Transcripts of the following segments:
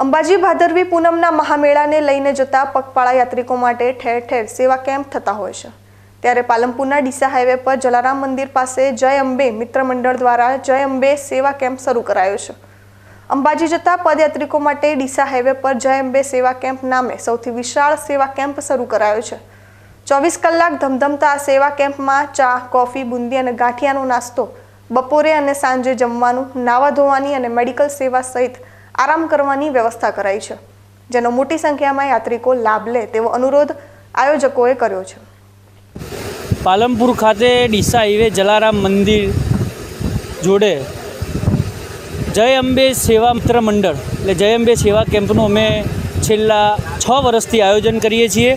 અંબાજી ભાદરવી પૂનમના મહામેળાને લઈને જતા પગપાળા યાત્રિકો માટે ઠેર ઠેર સેવા કેમ્પ થતા હોય છે. ત્યારે પાલનપુરના ડીસા હાઈવે પર જલારામ મંદિર પાસે જય અંબે મિત્ર મંડળ દ્વારા જય અંબે સેવા કેમ્પ શરૂ કરાયો છે. અંબાજી જતા પદયાત્રિકો માટે ડીસા હાઈવે પર જય અંબે સેવા કેમ્પ નામે સૌથી વિશાળ સેવા કેમ્પ શરૂ કરાયો છે. ચોવીસ કલાક ધમધમતા આ સેવા કેમ્પમાં ચા, કોફી, બુંદી અને ગાંઠિયાનો નાસ્તો, બપોરે અને સાંજે જમવાનું, નાવા ધોવાની અને મેડિકલ સેવા સહિત આરામ કરવાની વ્યવસ્થા કરાઈ છે. જેનો મોટી સંખ્યામાં યાત્રિકો લાભ લે તેવો અનુરોધ આયોજકોએ કર્યો છે. પાલનપુર ખાતે ડીસા હાઈવે જલારામ મંદિર જોડે જય અંબે સેવા મિત્ર મંડળ, એટલે જય અંબે સેવા કેમ્પનું અમે છેલ્લા છ વર્ષથી આયોજન કરીએ છીએ.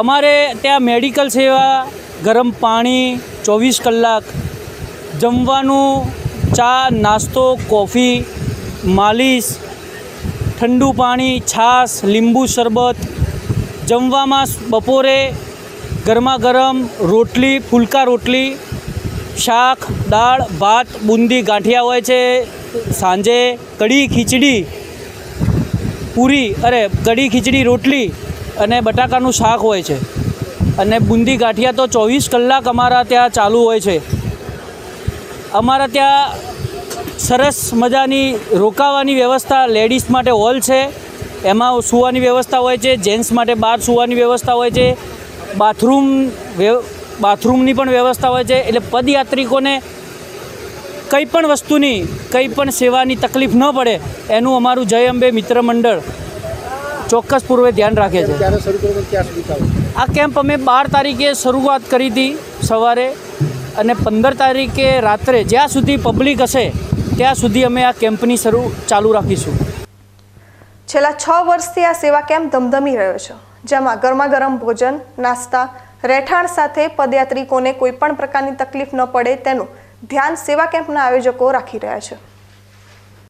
અમારે ત્યાં મેડિકલ સેવા, ગરમ પાણી, ચોવીસ કલાક, જમવાનું, ચા, નાસ્તો, કોફી માલિશ, ઠંડુ પાણી, છાશ, લીંબુ શરબત જમવામાં બપોરે ગરમા ગરમ રોટલી, ફુલકા રોટલી, શાક, દાળ, ભાત, બુંદી, ગાંઠિયા હોય છે, સાંજે કઢી, ખીચડી, પૂરી, અરે, કઢી, ખીચડી, રોટલી અને બટાકાનું શાક હોય છે. અને બુંદી, ગાંઠિયા તો ચોવીસ કલાક અમારા ત્યાં ચાલુ હોય છે. અમારા ત્યાં સરસ મજાની રોકાવાની વ્યવસ્થા લેડીઝ માટે હોલ છે. એમાં સૂવાની વ્યવસ્થા હોય છે જેન્ટ્સ માટે બહાર સૂવાની વ્યવસ્થા હોય છે. બાથરૂમ બાથરૂમની પણ વ્યવસ્થા હોય છે. એટલે પદયાત્રિકોને કંઈ પણ વસ્તુની કંઈ પણ સેવાની તકલીફ ન પડે એનું અમારું જય અંબે મિત્ર મંડળ ચોક્કસ પૂર્વે ધ્યાન રાખે છે. આ કેમ્પ અમે બાર તારીખે શરૂઆત કરી હતી સવારે અને પંદર તારીખે રાત્રે જ્યાં સુધી પબ્લિક હશે ત્યાં સુધી અમે આ કેમ્પની શરૂ ચાલુ રાખીશું. છેલ્લા છ વર્ષથી આ સેવા કેમ્પ ધમધમી રહ્યો છે, જેમાં ગરમા ગરમ ભોજન, નાસ્તા, રહેઠાણ સાથે પદયાત્રિકોને કોઈ પણ પ્રકારની તકલીફ ન પડે તેનું ધ્યાન સેવા કેમ્પના આયોજકો રાખી રહ્યા છે.